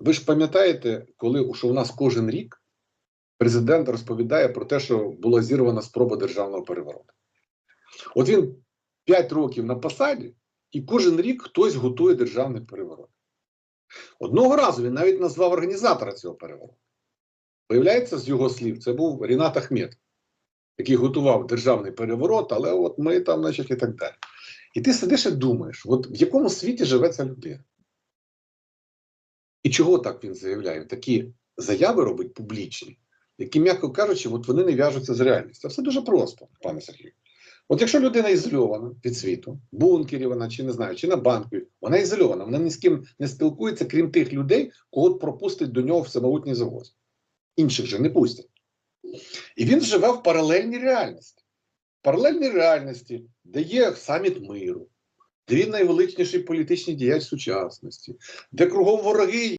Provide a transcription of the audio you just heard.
Ви ж пам'ятаєте, коли що у нас кожен рік президент розповідає про те, що була зірвана спроба державного перевороту. От він 5 років на посаді, і кожен рік хтось готує державний переворот. Одного разу він навіть назвав організатора цього перевороту. Виявляється, з його слів, це був Рінат Ахмед, який готував державний переворот, але от ми там, значить, і так далі. І ти сидиш і думаєш, от в якому світі живе ця людина? І чого так він заявляє? Такі заяви робить публічні, які, м'яко кажучи, от вони не в'яжуться з реальністю. Все дуже просто, пане Сергію. От якщо людина ізольована від світу, бункері вона, чи не знаю, чи на банку, вона ізольована, вона ні з ким не спілкується, крім тих людей, кого пропустить до нього в завоз. Інших же не пустять. І він живе в паралельній реальності. В паралельній реальності, де є саміт миру, де найвеличніші політичні діячі сучасності, де кругом вороги